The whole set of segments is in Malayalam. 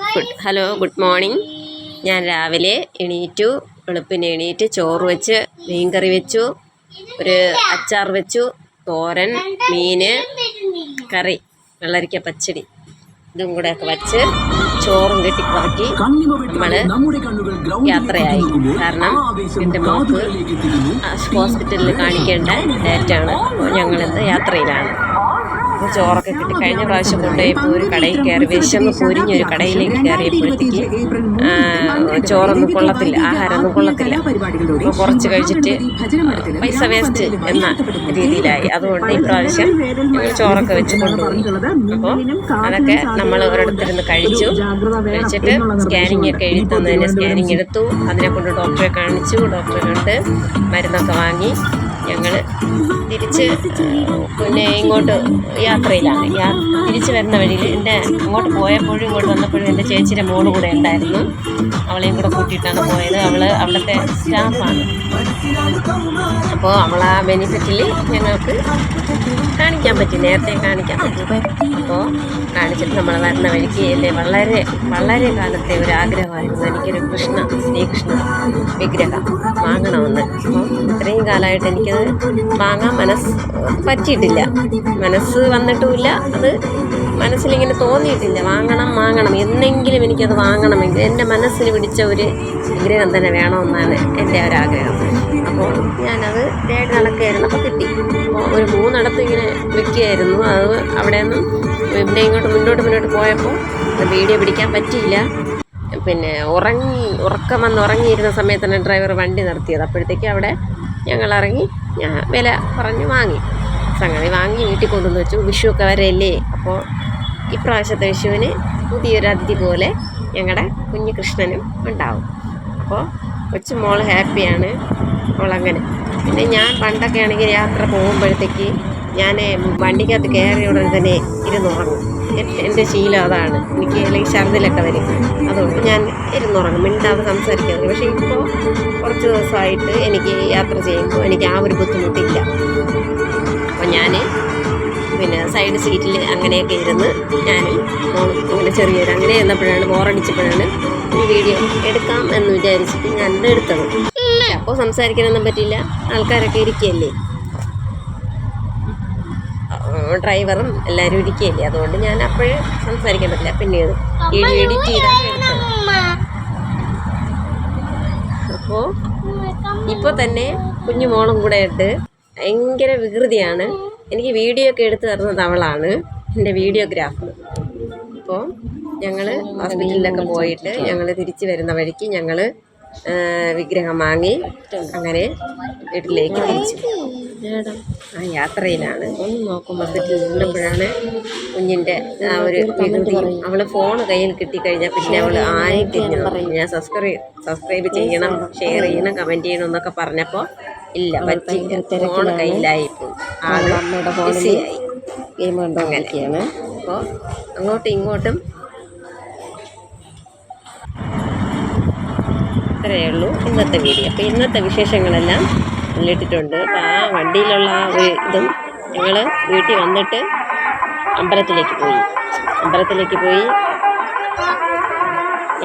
Good hello good morning. ഞാൻ രാവിലെ എണീറ്റു വെളുപ്പിന് എണീറ്റ് ചോറ് വെച്ച് മീൻകറി വെച്ചു ഒരു അച്ചാർ വെച്ചു തോരൻ മീന് കറി വെള്ളരിക്ക പച്ചടി. ഇതും കൂടെ ഒക്കെ വച്ച് ചോറും കെട്ടി കുറക്കി നമ്മൾ യാത്രയായി. കാരണം എന്റെ മോക്ക് ഹോസ്പിറ്റലിൽ കാണിക്കേണ്ട ഡേറ്റാണ്. ഞങ്ങളിന്ന് യാത്രയിലാണ്. അപ്പോൾ ചോറൊക്കെ കിട്ടി. കഴിഞ്ഞ പ്രാവശ്യം കൊണ്ടുപോയപ്പോൾ ഒരു കടയിൽ കയറി വിശന്ന് പൊരിഞ്ഞൊരു കടയിലേക്ക് കയറിയപ്പോഴത്തേക്ക് ചോറൊന്നും കൊള്ളത്തില്ല ആഹാരമൊന്നും കൊള്ളത്തില്ല. അപ്പോൾ കുറച്ച് കഴിച്ചിട്ട് പൈസ വേസ്റ്റ് എന്ന രീതിയിലായി. അതുകൊണ്ട് ഈ പ്രാവശ്യം ചോറൊക്കെ വെച്ച് കൊണ്ടുപോയി. അപ്പോൾ അതൊക്കെ നമ്മൾ ഒരിടത്തിരുന്ന് കഴിച്ചു. കഴിച്ചിട്ട് സ്കാനിങ് ഒക്കെ എഴുതി തന്നതിന് സ്കാനിങ് എടുത്തു. അതിനെ കൊണ്ട് ഡോക്ടറെ കാണിച്ചു. ഡോക്ടറെ കണ്ട് മരുന്നൊക്കെ വാങ്ങി. ഞങ്ങൾ തിരിച്ച് പിന്നെ ഇങ്ങോട്ട് യാത്രയിലാണ്. തിരിച്ച് വരുന്ന വഴിയിൽ എന്റെ അങ്ങോട്ട് പോയപ്പോഴും ഇങ്ങോട്ട് വന്നപ്പോഴും എന്റെ ചേച്ചിയുടെ മോൾ കൂടെ ഉണ്ടായിരുന്നു. അവളെയും കൂടെ കൂട്ടിയിട്ടാണ് പോയത്. അവൾ അവിടുത്തെ സ്റ്റാഫാണ്. അപ്പോൾ അവൾ ആ ബെനിഫിറ്റിൽ ഞങ്ങൾക്ക് കാണിക്കാൻ പറ്റി. നേരത്തെ കാണിക്കാൻ പറ്റി. അപ്പോൾ കാണിച്ചിട്ട് നമ്മൾ വരുന്ന വഴിക്ക് എന്റെ വളരെ വളരെ കാലത്തെ ഒരു ആഗ്രഹമായിരുന്നു. എനിക്കൊരു കൃഷ്ണ ശ്രീകൃഷ്ണ വിഗ്രഹം വാങ്ങണമെന്ന്. അപ്പോൾ ഇത്രയും കാലമായിട്ട് എനിക്കത് വാങ്ങാൻ മനസ്സ് പറ്റിയിട്ടില്ല. മനസ്സ് വന്നിട്ടുമില്ല. അത് മനസ്സിലിങ്ങനെ തോന്നിയിട്ടില്ല. വാങ്ങണം വാങ്ങണം. എന്നെങ്കിലും എനിക്കത് വാങ്ങണമെങ്കിൽ എന്റെ മനസ്സിന് പിടിച്ച ഒരു വിഗ്രഹം തന്നെ വേണമെന്നാണ് എന്റെ ഒരാഗ്രഹം അപ്പോൾ ഞാനത് തേടി നടക്കുകയായിരുന്നു. അപ്പോൾ കിട്ടി. ഒരു മൂന്നിടത്ത് ഇങ്ങനെ വെക്കുകയായിരുന്നു. അത് അവിടെ നിന്നും ഇവിടെ ഇങ്ങോട്ട് മുന്നോട്ട് മുന്നോട്ട് പോയപ്പോൾ വീഡിയോ പിടിക്കാൻ പറ്റിയില്ല. പിന്നെ ഉറങ്ങി ഉറക്കം വന്ന് ഉറങ്ങിയിരുന്ന സമയത്ത് തന്നെ ഡ്രൈവർ വണ്ടി നിർത്തിയത്. അപ്പോഴത്തേക്കും അവിടെ ഞങ്ങൾ ഇറങ്ങി ഞാൻ വില പറഞ്ഞ് വാങ്ങി. സംഗതി വാങ്ങി വീട്ടിൽ കൊണ്ടുവന്ന് വെച്ചു. വിഷു ഒക്കെ വരെയല്ലേ അപ്പോൾ ഇപ്രാവശ്യത്തെ വിഷുവിന് പുതിയൊരു അതിഥി പോലെ ഞങ്ങളുടെ കുഞ്ഞു കൃഷ്ണനും ഉണ്ടാവും. അപ്പോൾ കൊച്ചു മോൾ ഹാപ്പിയാണ് അവളങ്ങനെ. പിന്നെ ഞാൻ പണ്ടൊക്കെ ആണെങ്കിൽ യാത്ര പോകുമ്പോഴത്തേക്ക് ഞാൻ വണ്ടിക്കകത്ത് കയറിയ ഉടനെ തന്നെ ഇരുന്നുറങ്ങും എൻ- എന്റെ ശീലം അതാണ്. എനിക്ക് അല്ലെങ്കിൽ ഛർദിലൊക്കെ വരും. അതുകൊണ്ട് ഞാൻ ഇരുന്നുറങ്ങും മിണ്ടാതെ സംസാരിക്കാതെ പക്ഷേ ഇപ്പോൾ കുറച്ച് ദിവസമായിട്ട് എനിക്ക് യാത്ര ചെയ്യുമ്പോൾ എനിക്ക് ആ ഒരു ബുദ്ധിമുട്ടില്ല. അപ്പോൾ ഞാൻ പിന്നെ സൈഡ് സീറ്റിൽ അങ്ങനെയൊക്കെ ഇരുന്ന് ഞാൻ ഇങ്ങനെ ചെറിയൊരു അങ്ങനെ ഇരുന്നപ്പോഴാണ് ബോറടിച്ചപ്പോഴാണ് ഒരു വീഡിയോ എടുക്കാം എന്ന് വിചാരിച്ചിട്ട് ഞാൻ എടുത്തത്. അപ്പോൾ സംസാരിക്കാനൊന്നും പറ്റില്ല ആൾക്കാരൊക്കെ ഇരിക്കുകയല്ലേ ഡ്രൈവറും എല്ലാവരും ഇരിക്കുകയല്ലേ അതുകൊണ്ട് ഞാൻ അപ്പോഴും സംസാരിക്കാൻ പറ്റില്ല. പിന്നീട് എഡിറ്റ് ചെയ്താണ് അപ്പോൾ ഇപ്പോൾ തന്നെ കുഞ്ഞു മോളും കൂടെ ഇട്ട് ഭയങ്കര വികൃതിയാണ്. എനിക്ക് വീഡിയോ ഒക്കെ എടുത്തു തരുന്നത് അവളാണ്. എന്റെ വീഡിയോഗ്രാഫർ. അപ്പോൾ ഞങ്ങൾ ഹോസ്പിറ്റലിലൊക്കെ പോയിട്ട് ഞങ്ങൾ തിരിച്ചു വരുന്ന വഴിക്ക് ഞങ്ങൾ വിഗ്രഹം വാങ്ങി അങ്ങനെ വീട്ടിലേക്ക് തിരിച്ചു. ആ യാത്രയിലാണ്. ഒന്ന് നോക്കും ഹോസ്പിറ്റലിൽ നിന്നപ്പോഴാണ് കുഞ്ഞിന്റെ ആ ഒരു വികൃതിയും അവൾ ഫോൺ കയ്യിൽ കിട്ടിക്കഴിഞ്ഞാൽ പിന്നെ അവൾ ആയി തിരിഞ്ഞു ഞാൻ സബ്സ്ക്രൈബ് സബ്സ്ക്രൈബ് ചെയ്യണം ഷെയർ ചെയ്യണം കമന്റ് ചെയ്യണം എന്നൊക്കെ പറഞ്ഞപ്പോൾ ഇല്ല പറ്റി. ഫോൺ കയ്യിലായി ആൾ ബിസിയായി. ഗെയിം കണ്ടോണ്ടിരിക്കുകയാണ് അപ്പോൾ അങ്ങോട്ടും ഇങ്ങോട്ടും ഇത്രയേ ഉള്ളൂ ഇന്നത്തെ വീഡിയോ. അപ്പോൾ ഇന്നത്തെ വിശേഷങ്ങളെല്ലാം ഇട്ടിട്ടുണ്ട്. അപ്പോൾ ആ വണ്ടിയിലുള്ള ആ ഇതും ഞങ്ങൾ വീട്ടിൽ വന്നിട്ട് അമ്പലത്തിലേക്ക് പോയി. അമ്പലത്തിലേക്ക് പോയി.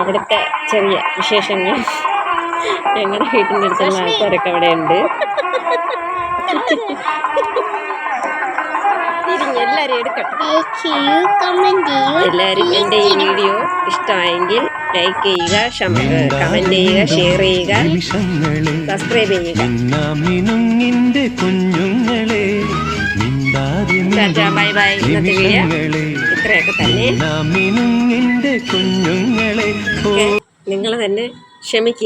അവിടുത്തെ ചെറിയ വിശേഷങ്ങൾ. ഞങ്ങളുടെ വീട്ടിന്റെ അടുത്തുള്ള ആൾക്കാരൊക്കെ അവിടെ ഉണ്ട് തിരിഞ്ഞ് എല്ലാവരും എന്റെ ഈ വീഡിയോ ഇഷ്ടമായെങ്കിൽ ലൈക്ക് ചെയ്യുക കമന്റ് ചെയ്യുക ഷെയർ ചെയ്യുക സബ്സ്ക്രൈബ് ചെയ്യുക. കുഞ്ഞുങ്ങളെ ബൈ ബൈ ഇന്നത്തെ വീഡിയോ നിമിഷങ്ങളെ ഇത്രയൊക്കെ തന്നെ. കുഞ്ഞുങ്ങളെ ഓ നിങ്ങൾ തന്നെ ക്ഷമിക്കുക